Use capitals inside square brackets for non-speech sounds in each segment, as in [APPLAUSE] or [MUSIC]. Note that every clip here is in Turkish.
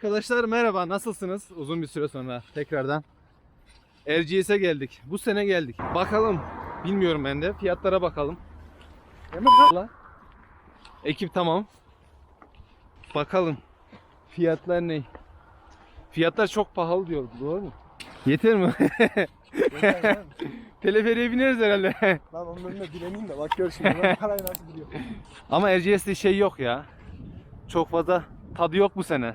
Arkadaşlar merhaba nasılsınız? Uzun bir süre sonra tekrardan RGS'e geldik. Bu sene geldik. Bakalım. Bilmiyorum ben de. Fiyatlara bakalım. Ekip tamam. Bakalım. Fiyatlar ne? Fiyatlar çok pahalı diyor. Doğru mu? Yeter mi? [LAUGHS] Teleferiye bineriz herhalde. [LAUGHS] Lan onun önüne direneyim de bak gör şimdi parayı nasıl gidiyor. Ama RGS'de şey yok ya. Çok fazla tadı yok bu sene.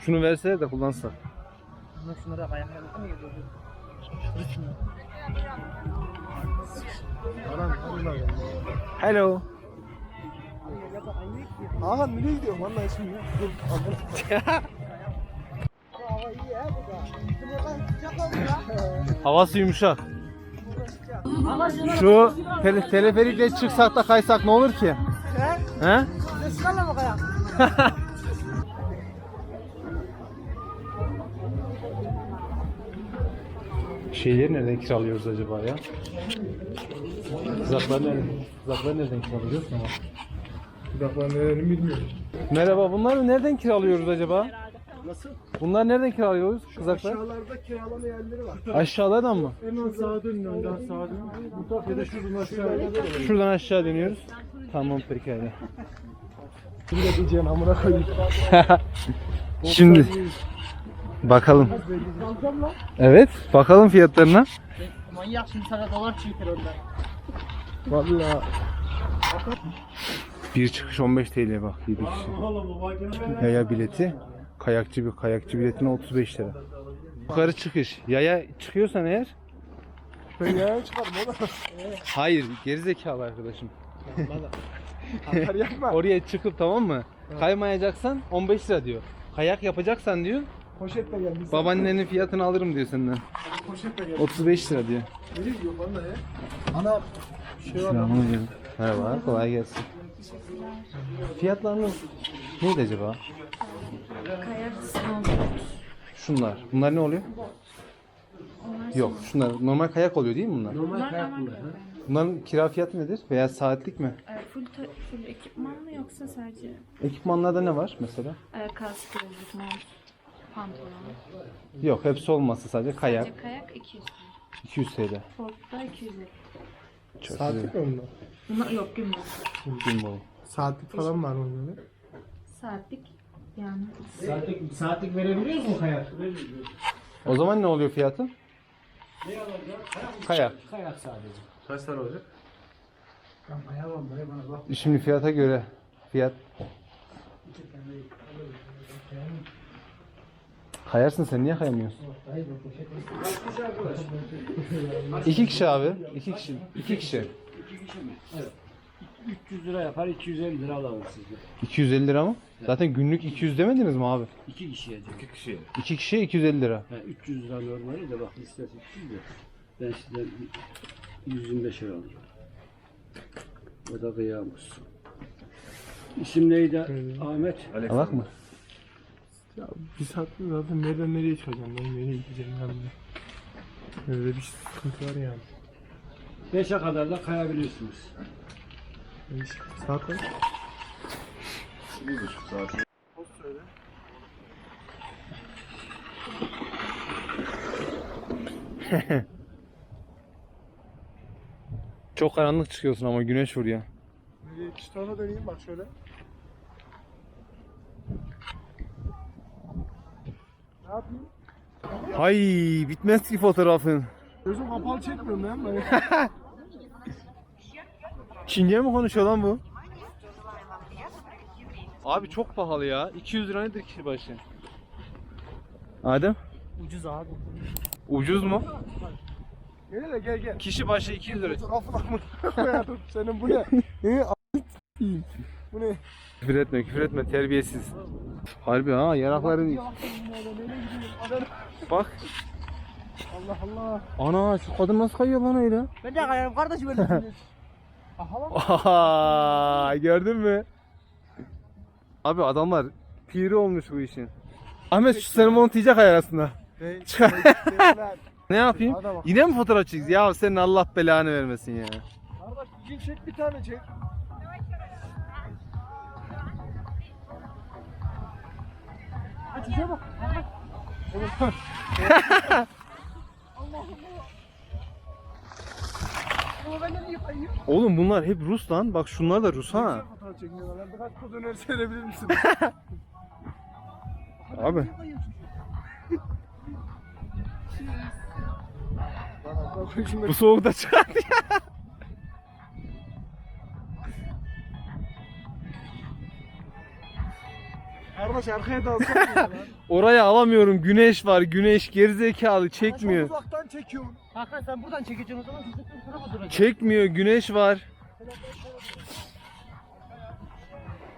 Şunu versene de kullansa. Ama şunlara ayaklarına mı geliyor? Hello. Hakan nereye gidiyor vallahi şimdi? Dur. Havası yumuşak. Şu tele teleferikle çıksak da kaysak ne olur ki? He? He? Sıkarla bak ayak. Şeyleri nereden kiralıyoruz acaba ya? Kızakları nereden, kızakları nereden kiralıyoruz ama? Dudaklar nelerini bilmiyorum. Merhaba bunları nereden kiralıyoruz acaba? Nasıl? Bunlar nereden kiralıyoruz kızaklar? Aşağılarda kiralama yerleri var. Aşağılardan mı? Hemen sağa dönün önden sağa dönün. Bu taraf ya da şuradan aşağıya. Şuradan aşağı dönüyoruz. Tamam pekala. [LAUGHS] Şimdi diyeceğim amına koyayım. [LAUGHS] Şimdi bakalım. Alacağım lan. Evet, bakalım fiyatlarına. Manyak şimdi sana dolar çeker önden. Valla. Bir çıkış 15 TL bak 7 kişi. Yaya bileti. Kayakçı bir kayakçı biletine 35 lira. Yukarı çıkış. Yaya çıkıyorsan eğer Ben yaya çıkarım oğlum. Hayır gerizekalı arkadaşım. [LAUGHS] Atar yapma. Oraya çıkıp tamam mı? Kaymayacaksan 15 lira diyor. Kayak yapacaksan diyor Poşetle gel. biz- babaannenin fiyatını alırım diyor senden. Poşetle gel. 35 lira diyor. Nereye gidiyor bana ya? Ana. Şey var. Merhaba kolay gelsin. Fiyatlarınız neydi acaba? Kayak. Şunlar. Bunlar ne oluyor? Yok şunlar normal kayak oluyor değil mi bunlar? Bunlar normal Bunların kira fiyatı nedir? Veya saatlik mi? e, full, ta- full ekipman mı yoksa sadece Ekipmanlarda ne var mesela? e, kask, gözlük, mont, pantolon? Yok hepsi olmazsa sadece kayak. Sadece kayak 200 lira. 200 TL. Fork'ta 250. Çok Saatlik mi bunlar? Bunlar yok günlük. Gimbal. Saatlik falan var mı böyle? Saatlik yani. Saatlik, saatlik verebiliyoruz mu kayak? O zaman ne oluyor fiyatı? Kayak. Kayak sadece. Kaç tane olacak? Ben kayamam dayı bana bak. Şimdi fiyata göre fiyat Kayarsın sen niye kayamıyorsun? Bu poşet. İki kişi abi. iki kişi. iki kişi. 300 lira yapar 250 lira alalım sizde. 250 lira mı? Zaten günlük 200 demediniz mi abi? İki kişiye diyor. İki kişiye. İki kişiye 250 lira. Ha, 300 lira normali de bak listesi 300 de. Ben sizden 125 lira alayım. O da kıyamış. İsim neydi Ahmet? Alak mı? Ya bir saatte zaten nereden nereye çıkacağım ben nereye gideceğim ben de. Öyle bir sıkıntı var yani. 5'e kadar da kayabilirsiniz. Beş saat kaç? [LAUGHS] Çok karanlık çıkıyorsun ama güneş vuruyor. Tarafa döneyim bak şöyle. Ne yapayım? Hay bitmez ki fotoğrafın. Gözüm kapalı çekmiyorum lan ben. [LAUGHS] Çince mi konuşuyor lan bu? Abi çok pahalı ya. 200 lira nedir kişi başı? Adem? Ucuz abi. Ucuz mu? Gel hele gel gel. Kişi başı 200 lira. Fotoğrafını amına koyarım. Senin bu ne? [LAUGHS] Ne? a**ayım. Bu ne? Küfür etme, küfür etme terbiyesiz. Harbi ha yanakları bak. Allah Allah. Ana şu kadın nasıl kayıyor lan öyle? Ben de kayarım kardeşim öyle. [LAUGHS] Aha gördün mü? Abi adamlar piri olmuş bu işin. Ahmet şu seni montlayacak ayak aslında. Çıkar. Ne yapayım? Hadi. Yine mi fotoğraf çekeceğiz? Ya senin Allah belanı vermesin ya. Kardeş bir çek bir tane çek. Oğlum bunlar hep Rus lan. Bak şunlar da Rus ha. Fotoğraf çekmiyorlar. Birkaç poz önerisi verebilir misin? [LAUGHS] Abi. Bu soğukta çıkardı ya. Kardeş arkaya da alsana. Oraya alamıyorum. Güneş var. Güneş gerizekalı çekmiyor. uzaktan çekiyorsun. Hakan sen buradan çekeceksin o zaman çocuklar bu tarafa duracak. Çekmiyor. Güneş var.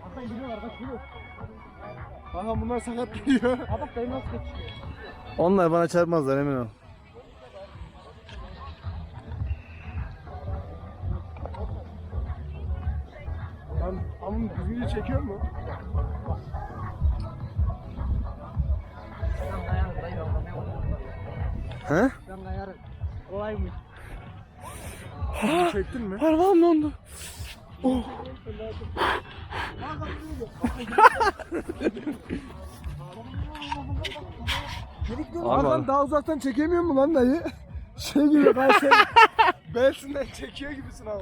Hakan gidiyorlar bak yürü. Aha bunlar sakat gidiyor. Ha bak dayı nasıl geçiyor. Onlar bana çarpmazlar emin ol. Amın düzgünce çekiyor mu? He? Ben kayarım. Kolaymış. Çektin mi? Parmağım dondu. Hakan abi. daha uzaktan çekemiyor mu lan dayı? Şey gibi ben şey [LAUGHS] Belsinden çekiyor gibisin ama.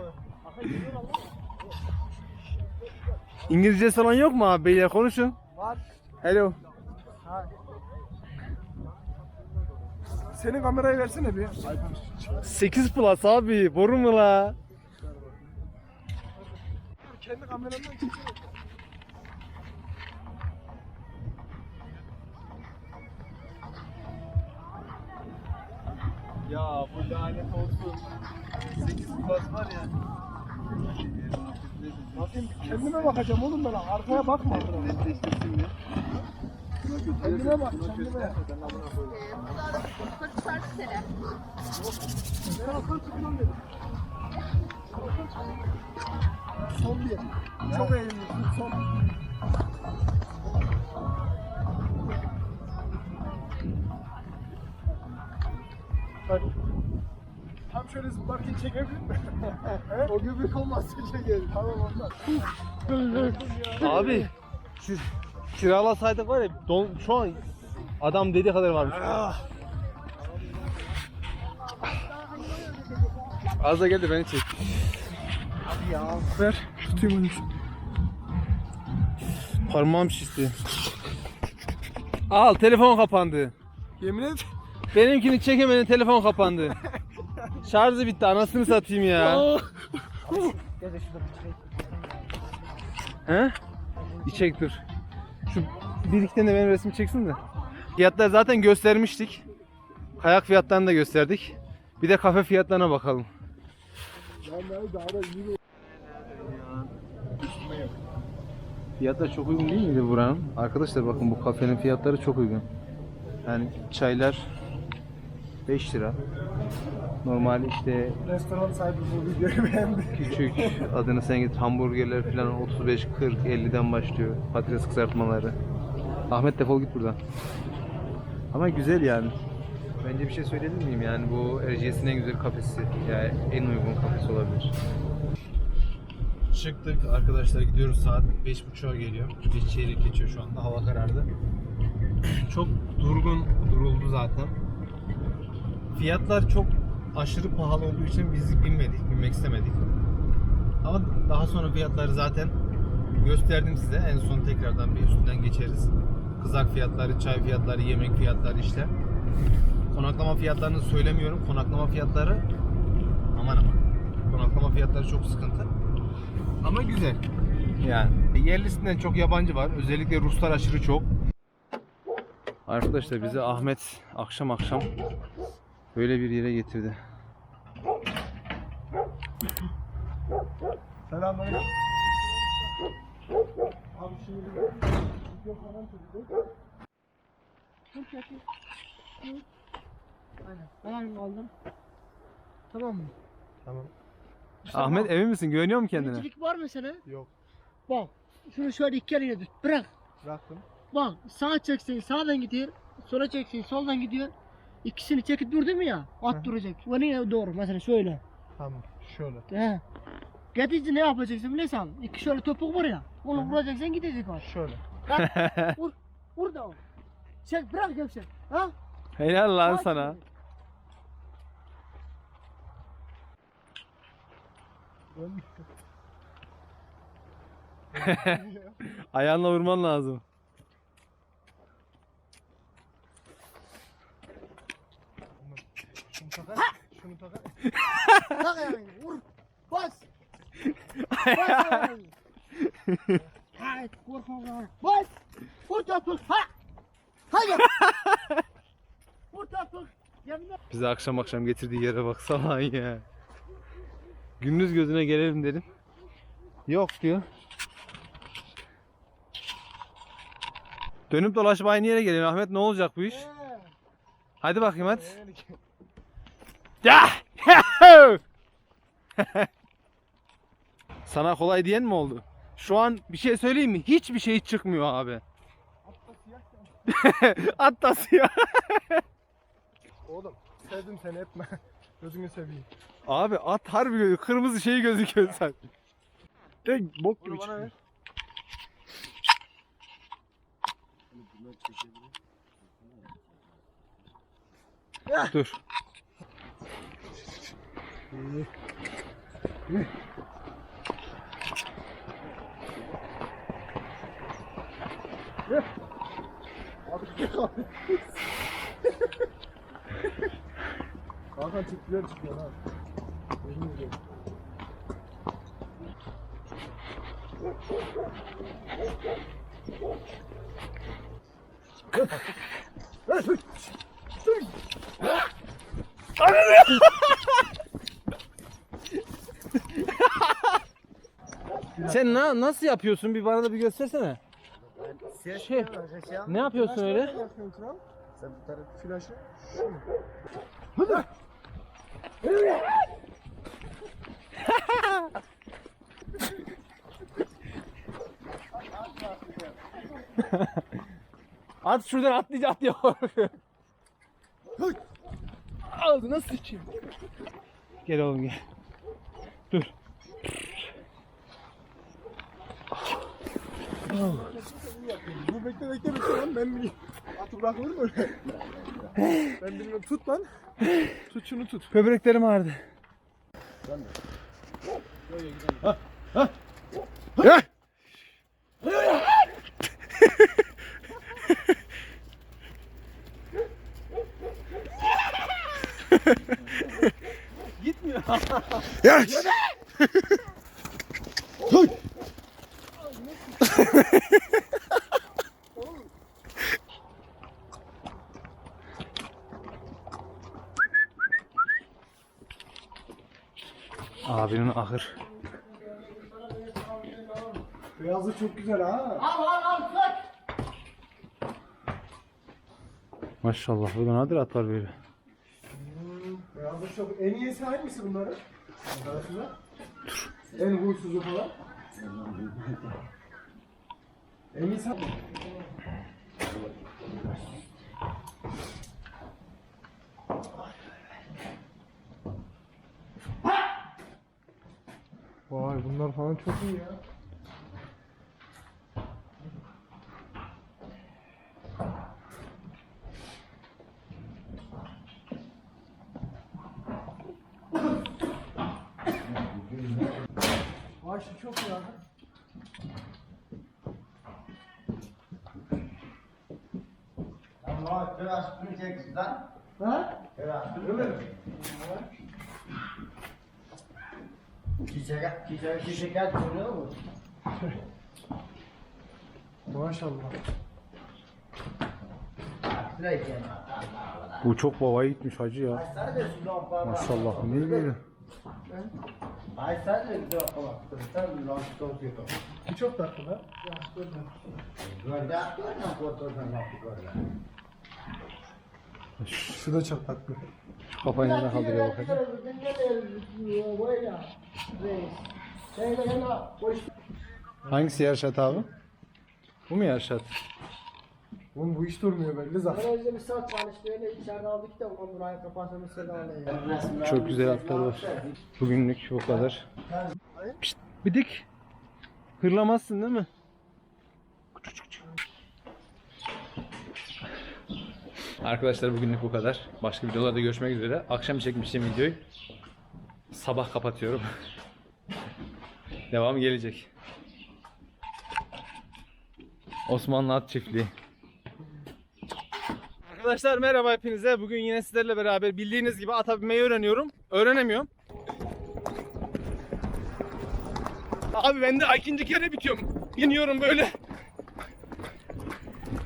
İngilizce falan yok mu abi beyler konuşun. Var. Hello. Senin kamerayı versene bir. 8 plus abi boru mu la? Kendi kamerandan çekiyor. Ya bu lanet olsun. 8 plus var ya. Bakayım kendime bakacağım oğlum ben arkaya bakma. Netleştirsin mi? Kendime bak kendime. Son bir. Çok eğlendim. Son. Bak. Tam şöyle zıplarken çekebilir mi? [LAUGHS] o göbek olmazsa çekelim. Tamam ondan. Abi siz kiralasaydık var ya don, şu an adam dediği kadar varmış. Az da geldi beni çek. Ver. Tutayım onu. Parmağım şişti. Al telefon kapandı. Yemin et. Benimkini çekemedin telefon kapandı. [LAUGHS] Şarjı bitti anasını satayım ya. Gel de şurada bir çekeyim. He? Bir çek dur. Şu bir iki tane benim resmi çeksin de. Fiyatları zaten göstermiştik. Kayak fiyatlarını da gösterdik. Bir de kafe fiyatlarına bakalım. Fiyatlar çok uygun değil miydi buranın? Arkadaşlar bakın bu kafenin fiyatları çok uygun. Yani çaylar 5 lira. Normal işte Restoran sahibi bu videoyu beğendi. küçük adını sen git hamburgerler falan 35 40 50'den başlıyor. Patates kızartmaları. Ahmet defol git buradan. Ama güzel yani. Bence bir şey söyleyebilir miyim yani bu Erciyes'in en güzel kafesi. Yani en uygun kafesi olabilir. Çıktık arkadaşlar gidiyoruz saat 5.30'a geliyor. 5 çeyrek geçiyor şu anda hava karardı. Çok durgun duruldu zaten. Fiyatlar çok aşırı pahalı olduğu için biz binmedik, binmek istemedik. Ama daha sonra fiyatları zaten gösterdim size. En son tekrardan bir üstünden geçeriz. Kızak fiyatları, çay fiyatları, yemek fiyatları işte. Konaklama fiyatlarını söylemiyorum. Konaklama fiyatları aman aman. Konaklama fiyatları çok sıkıntı. Ama güzel. Yani yerlisinden çok yabancı var. Özellikle Ruslar aşırı çok. Arkadaşlar bizi Ahmet akşam akşam böyle bir yere getirdi. Selamünaleyküm. Abi şimdi video falan çekeceğiz. Aynen. Ben alayım aldım. Tamam mı? Tamam. Ahmet emin misin? Güveniyor musun kendine? Birincilik var mı sana? Yok. Bak. Şunu şöyle iki eline tut. Bırak. Bıraktım. Bak sağa çeksin sağdan gidiyor. Sola çeksin soldan gidiyor. İkisini çekip durdu mu ya? At Hı. duracak. O ne doğru mesela şöyle. Tamam. Şöyle. He. Gidince ne yapacaksın biliyorsan? İki şöyle topuk var ya. Onu Hı vuracaksın gidecek o. Şöyle. [LAUGHS] Vur. Vur da o. Çek bırak gevşek. Ha? Helal lan Sakin sana. ol. [LAUGHS] [LAUGHS] Ayağınla vurman lazım. Şunu takar. [LAUGHS] Tak ayağını. Vur. Bas. Bas ayağını. Hayır korkma lan. Bas. Vur topuk. Ha. Hayır. Vur. Yeminle. Bizi akşam akşam getirdiği yere bak salağın ya. Gündüz gözüne gelelim dedim. Yok diyor. Dönüp dolaşıp aynı yere geliyor Ahmet ne olacak bu iş? Ee, Hadi bakayım hadi. [LAUGHS] Sana kolay diyen mi oldu? Şu an bir şey söyleyeyim mi? Hiçbir şey çıkmıyor abi. [LAUGHS] Hatta siyah. Oğlum sevdim seni etme. Gözünü seveyim. Abi at harbi gözü kırmızı şey gözüküyor sen. De bok gibi Bunu bana çıkıyor. ver. Dur. Hakan çiftler çıkıyor ha. Yemin ediyorum. Sen na- nasıl yapıyorsun? Bir bana da bir göstersene. Şey, ne yapıyorsun öyle? Sen bir tane flaşı. [LAUGHS] At şuradan atlayacak diye korkuyor. Ağzına sıçayım. Gel oğlum gel. Dur. Bu bekle bekle bekle lan ben bileyim. Atı bırakılır mı öyle? ben bilmiyorum tut lan. Tut şunu tut. Böbreklerim ağrıdı. Abinin ahır. Beyazı çok güzel ha. Al al al kaç. Maşallah. Burada nadir at var böyle. Beyazı çok. En iyisi hangisi bunların? Arasında. En huysuzu falan. en iyisi? Vay bunlar falan çok iyi ya. Şu çok abi. Ama biraz bunu çeksin lan. Ha? Biraz Öyle mi? Çiçek, çiçek, çiçekler koruyor mu? Maşallah. Bu çok babaya gitmiş hacı ya. Maşallah. Ne böyle? Ay sen de sudan falan. Sen lan tutuyor. Bu çok tatlı lan. Mı? Fotoğrafını yaptı gördü. Şu da çok tatlı. Kafayı nereden kaldırıyor bakacağım. Hangisi Yerşat abi? Bu mu Yerşat? Oğlum bu iş durmuyor belli zaten. Garajda bir saat öyle içeride aldık da onu buraya kapatalım selamünaleyküm. Çok güzel atlar var. Bugünlük bu kadar. Pişt, bidik. Hırlamazsın değil mi? Arkadaşlar bugünlük bu kadar. Başka videolarda görüşmek üzere. Akşam çekmiştim videoyu. Sabah kapatıyorum. [LAUGHS] Devam gelecek. Osmanlı At Çiftliği. Arkadaşlar merhaba hepinize. Bugün yine sizlerle beraber bildiğiniz gibi ata binmeyi öğreniyorum. Öğrenemiyorum. Abi ben de ikinci kere bitiyorum. Biniyorum böyle.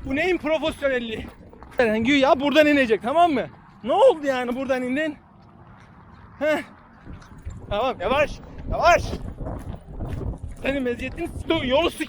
Bu neyin profesyonelliği? Yani güya buradan inecek tamam mı? Ne oldu yani buradan indin? Heh. Tamam yavaş yavaş. Senin meziyetin yolu sik.